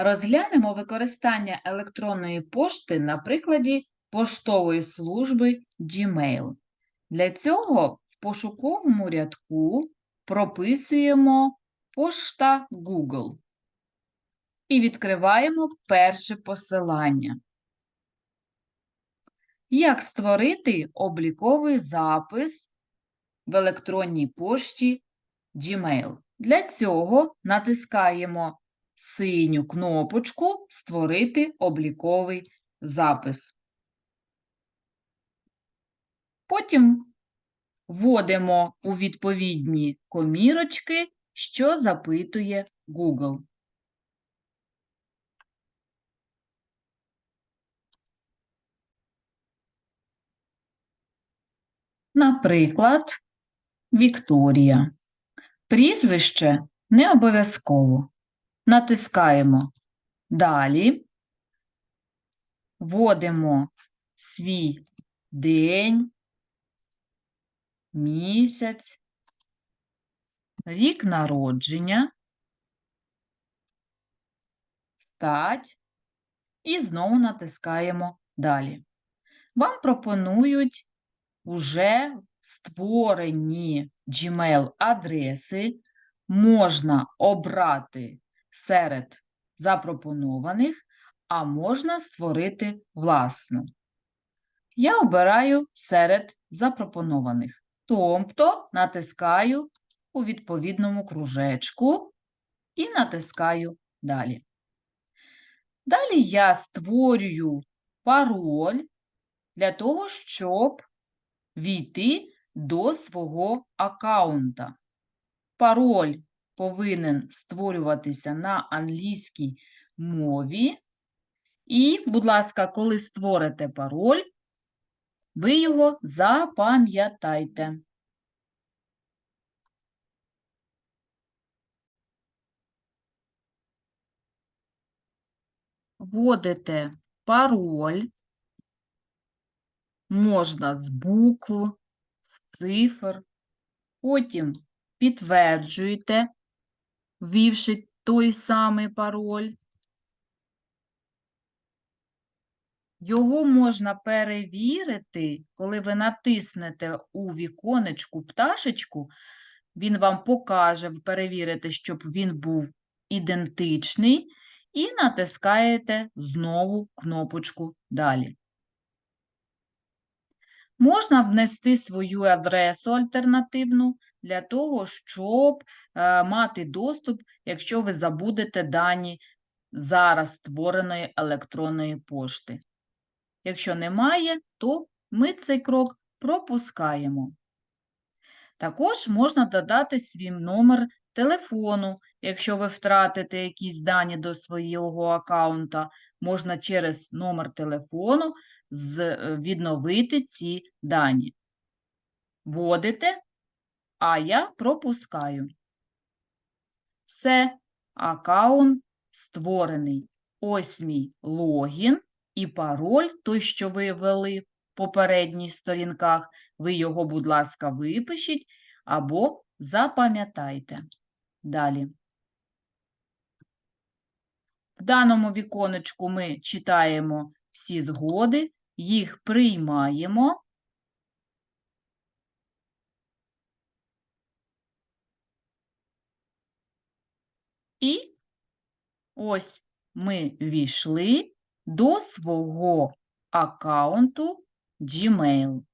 Розглянемо використання електронної пошти на прикладі поштової служби Gmail. Для цього в пошуковому рядку прописуємо пошта Google і відкриваємо перше посилання. Як створити обліковий запис в електронній пошті Gmail? Для цього натискаємо синю кнопочку Створити обліковий запис. Потім вводимо у відповідні комірочки, що запитує Google. Наприклад, Вікторія. Прізвище не обов'язково. Натискаємо Далі. Вводимо свій день, місяць, рік народження, стать і знову натискаємо Далі. Вам пропонують уже створені Gmail адреси, можна обрати серед запропонованих, а можна створити власну. Я обираю серед запропонованих, тобто натискаю у відповідному кружечку і натискаю Далі. Далі я створюю пароль для того, щоб війти до свого аккаунта. Пароль повинен створюватися на англійській мові. І, будь ласка, коли створите пароль, ви його запам'ятайте. Вводите пароль, можна з букв, з цифр, потім підтверджуєте, ввівши той самий пароль. Його можна перевірити, коли ви натиснете у віконечку пташечку, він вам покаже, ви перевірите, щоб він був ідентичний, і натискаєте знову кнопочку Далі. Можна внести свою адресу альтернативну для того, щоб е, мати доступ, якщо ви забудете дані зараз створеної електронної пошти. Якщо немає, то ми цей крок пропускаємо. Також можна додати свій номер телефону, якщо ви втратите якісь дані до свого аккаунта, можна через номер телефону відновити ці дані. Вводите, а я пропускаю. Все, аккаунт створений. Ось мій логін і пароль, той, що ви ввели в попередніх сторінках, ви його, будь ласка, випишіть або запам'ятайте. Далі. В даному віконечку ми читаємо всі згоди, їх приймаємо. І ось ми війшли до свого аккаунту Gmail.